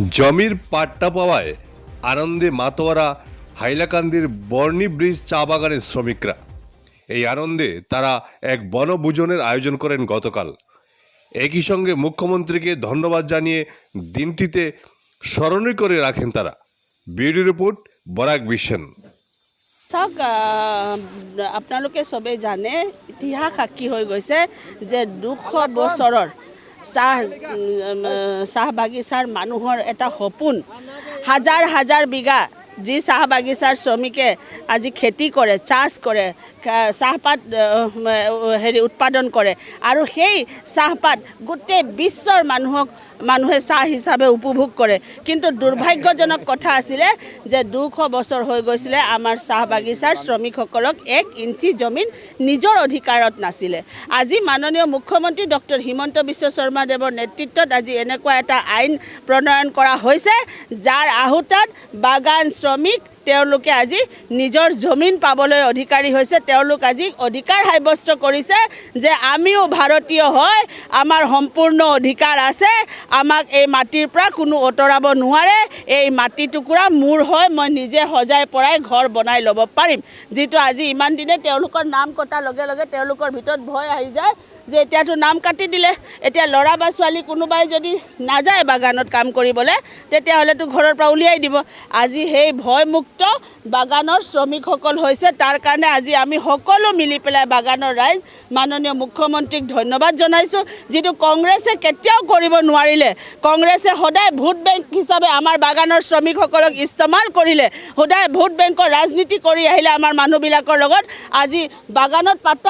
জমির পাট্টা পাওয়ায় আনন্দে মাতোয়ারা, হাইলাকান্দির বর্ণি ব্রিজ চা বাগানের শ্রমিকরা। এই আনন্দে তারা এক বনভোজনের আয়োজন করেন গতকাল। একই সঙ্গে মুখ্যমন্ত্রীকে ধন্যবাদ জানিয়ে দিনটিতে স্মরণীয় করে রাখেন তারা। বিউটি রিপোর্ট, বরাক বিশ্বন। চাওক আপোনালোকে চবেই জানে, ইতিহাস সাক্ষী হৈ গৈছে যে দুশ বছৰৰ চাহ চাহ বাগিচাৰ মানুহৰ এটা সপোন। হাজাৰ হাজাৰ বিঘা যি চাহ বাগিচাৰ শ্ৰমিকে আজি খেতি কৰে, চাষ কৰে চাহপাত হেৰি উৎপাদন কৰে। আৰু সেই চাহপাত গোটেই বিশ্বৰ মানুহক, মানুহে চাহ হিচাপে উপভোগ কৰে। কিন্তু দুৰ্ভাগ্যজনক কথা আছিলে যে দুশ বছৰ হৈ গৈছিলে আমাৰ চাহ বাগিচাৰ শ্ৰমিকসকলক এক ইঞ্চি জমিন নিজৰ অধিকাৰত নাছিলে। আজি মাননীয় মুখ্যমন্ত্ৰী ডক্টৰ হিমন্ত বিশ্ব শৰ্মাদেৱৰ নেতৃত্বত আজি এনেকুৱা এটা আইন প্ৰণয়ন কৰা হৈছে, যাৰ আহুতাত বাগান শ্ৰমিক তেওঁলোকে আজি নিজৰ জমিন পাবলৈ অধিকাৰী হৈছে। তেওঁলোক আজি অধিকাৰ সাব্যস্ত কৰিছে যে আমিও ভাৰতীয় হয় আমাৰ সম্পূৰ্ণ অধিকাৰ আছে। আমাক এই মাটিৰ পৰা কোনো আঁতৰাব নোৱাৰে। এই মাটি টুকুৰা মোৰ হয় মই নিজে সজাই পৰাই ঘৰ বনাই ল'ব পাৰিম। যিটো আজি ইমান দিনে তেওঁলোকৰ নাম কটাৰ লগে লগে তেওঁলোকৰ ভিতৰত ভয় আহি যায় যে এতিয়াতো নাম কাটি দিলে। এতিয়া ল'ৰা বা ছোৱালী কোনোবাই যদি নাযায় বাগানত কাম কৰিবলৈ, তেতিয়াহ'লেতো ঘৰৰ পৰা উলিয়াই দিব। আজি সেই ভয়মুক্ত বাগানৰ শ্ৰমিকসকল হৈছে। তাৰ কাৰণে আজি আমি সকলো মিলি পেলাই বাগানৰ ৰাইজ মাননীয় মুখ্যমন্ত্ৰীক ধন্যবাদ জনাইছোঁ। যিটো কংগ্ৰেছে কেতিয়াও কৰিব নোৱাৰিলে। কংগ্ৰেছে সদায় ভোট বেংক হিচাপে আমাৰ বাগানৰ শ্ৰমিকসকলক ইস্তেমাল কৰিলে। সদায় ভোট বেংকৰ ৰাজনীতি কৰি আহিলে আমাৰ মানুহবিলাকৰ লগত। আজি বাগানত পাত্তা